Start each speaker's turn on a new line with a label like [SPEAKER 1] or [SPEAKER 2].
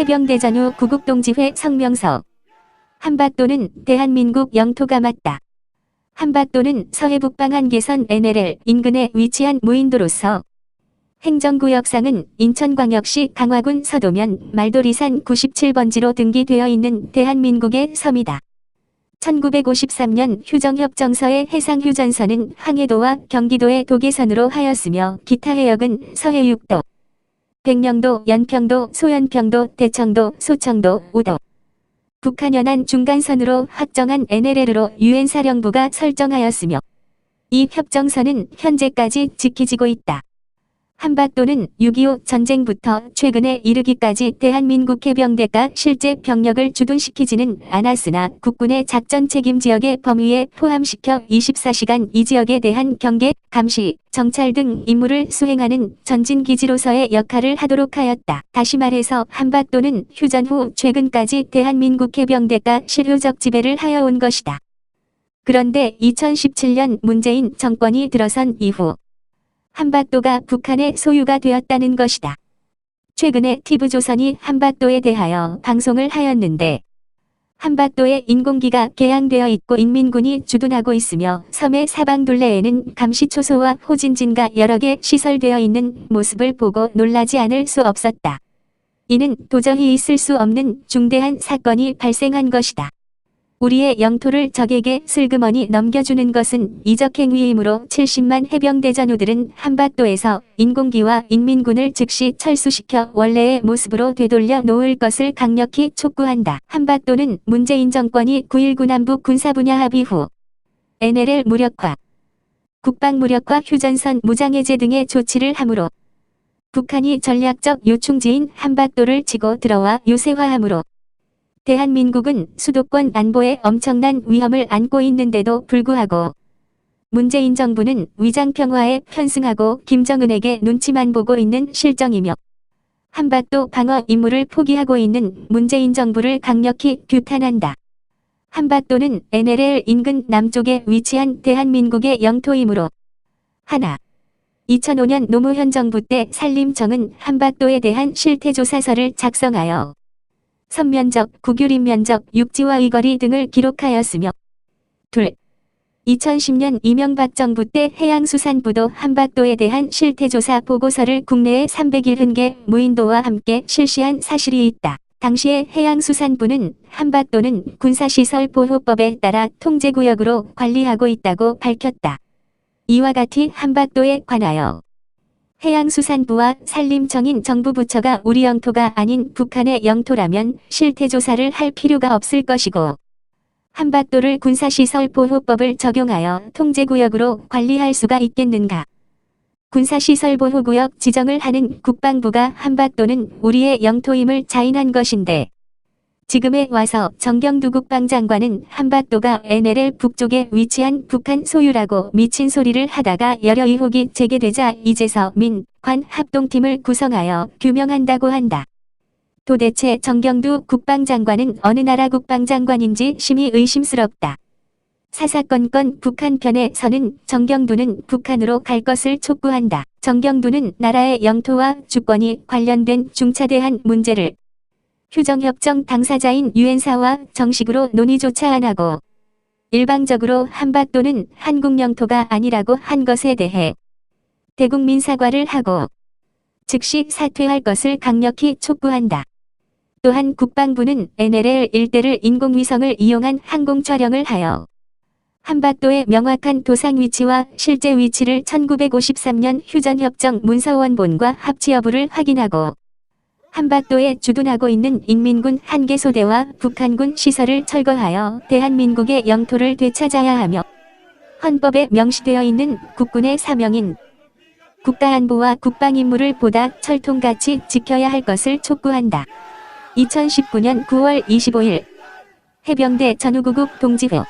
[SPEAKER 1] 해병대 전후 구국동지회 성명서 한밭도는 대한민국 영토가 맞다. 한밭도는 서해 북방 한계선 NLL 인근에 위치한 무인도로서 행정구역상은 인천광역시 강화군 서도면 말도리산 97번지로 등기되어 있는 대한민국의 섬이다. 1953년 휴정협정서의 해상휴전선은 항해도와 경기도의 도계선으로 하였으며 기타 해역은 서해 육도, 백령도, 연평도, 소연평도, 대청도, 소청도, 우도, 북한 연안 중간선으로 확정한 NLL으로 유엔 사령부가 설정하였으며 이 협정선은 현재까지 지키지고 있다. 한밭도는 6.25 전쟁부터 최근에 이르기까지 대한민국 해병대가 실제 병력을 주둔시키지는 않았으나 국군의 작전 책임 지역의 범위에 포함시켜 24시간 이 지역에 대한 경계, 감시, 정찰 등 임무를 수행하는 전진기지로서의 역할을 하도록 하였다. 다시 말해서 한밭도는 휴전 후 최근까지 대한민국 해병대가 실효적 지배를 하여 온 것이다. 그런데 2017년 문재인 정권이 들어선 이후 한밭도가 북한의 소유가 되었다는 것이다. 최근에 TV조선이 한밭도에 대하여 방송을 하였는데 한밭도에 인공기가 개양되어 있고 인민군이 주둔하고 있으며 섬의 사방 둘레에는 감시초소와 호진진과 여러 개 시설되어 있는 모습을 보고 놀라지 않을 수 없었다. 이는 도저히 있을 수 없는 중대한 사건이 발생한 것이다. 우리의 영토를 적에게 슬그머니 넘겨주는 것은 이적 행위이므로 70만 해병대 전우들은 한밭도에서 인공기와 인민군을 즉시 철수시켜 원래의 모습으로 되돌려 놓을 것을 강력히 촉구한다. 한밭도는 문재인 정권이 9.19 남북 군사 분야 합의 후 NLL 무력화, 국방 무력화 휴전선 무장해제 등의 조치를 하므로 북한이 전략적 요충지인 한밭도를 치고 들어와 요새화하므로 대한민국은 수도권 안보에 엄청난 위험을 안고 있는데도 불구하고 문재인 정부는 위장평화에 편승하고 김정은에게 눈치만 보고 있는 실정이며 한밭도 방어 임무를 포기하고 있는 문재인 정부를 강력히 규탄한다. 한밭도는 NLL 인근 남쪽에 위치한 대한민국의 영토이므로 하나 2005년 노무현 정부 때 산림청은 한밭도에 대한 실태조사서를 작성하여 선면적, 국유림 면적, 육지와 의거리 등을 기록하였으며 둘. 2010년 이명박 정부 때 해양수산부도 한밭도에 대한 실태조사 보고서를 국내에 301개 무인도와 함께 실시한 사실이 있다. 당시에 해양수산부는 한밭도는 군사시설 보호법에 따라 통제구역으로 관리하고 있다고 밝혔다. 이와 같이 한밭도에 관하여 해양수산부와 산림청인 정부 부처가 우리 영토가 아닌 북한의 영토라면 실태조사를 할 필요가 없을 것이고 한밭도를 군사시설 보호법을 적용하여 통제구역으로 관리할 수가 있겠는가. 군사시설 보호구역 지정을 하는 국방부가 한밭도는 우리의 영토임을 자인한 것인데 지금에 와서 정경두 국방 장관은 한밭도가 NLL 북쪽에 위치한 북한 소유라고 미친 소리를 하다가 여러 의혹이 제기되자 이제서 민, 관 합동팀을 구성하여 규명한다고 한다. 도대체 정경두 국방장관은 어느 나라 국방장관인지 심히 의심스럽다. 사사건건 북한 편에 서는 정경두는 북한으로 갈 것을 촉구한다. 정경두는 나라의 영토와 주권이 관련된 중차대한 문제를 휴정협정 당사자인 유엔사와 정식으로 논의조차 안 하고 일방적으로 한밭도는 한국 영토가 아니라고 한 것에 대해 대국민 사과를 하고 즉시 사퇴할 것을 강력히 촉구한다. 또한 국방부는 NLL 일대를 인공위성을 이용한 항공 촬영을 하여 한밭도의 명확한 도상 위치와 실제 위치를 1953년 휴전협정 문서원본과 합치 여부를 확인하고 한밭도에 주둔하고 있는 인민군 한 개 소대와 북한군 시설을 철거하여 대한민국의 영토를 되찾아야 하며 헌법에 명시되어 있는 국군의 사명인 국가안보와 국방 임무를 보다 철통같이 지켜야 할 것을 촉구한다. 2019년 9월 25일 해병대 전후구국 동지회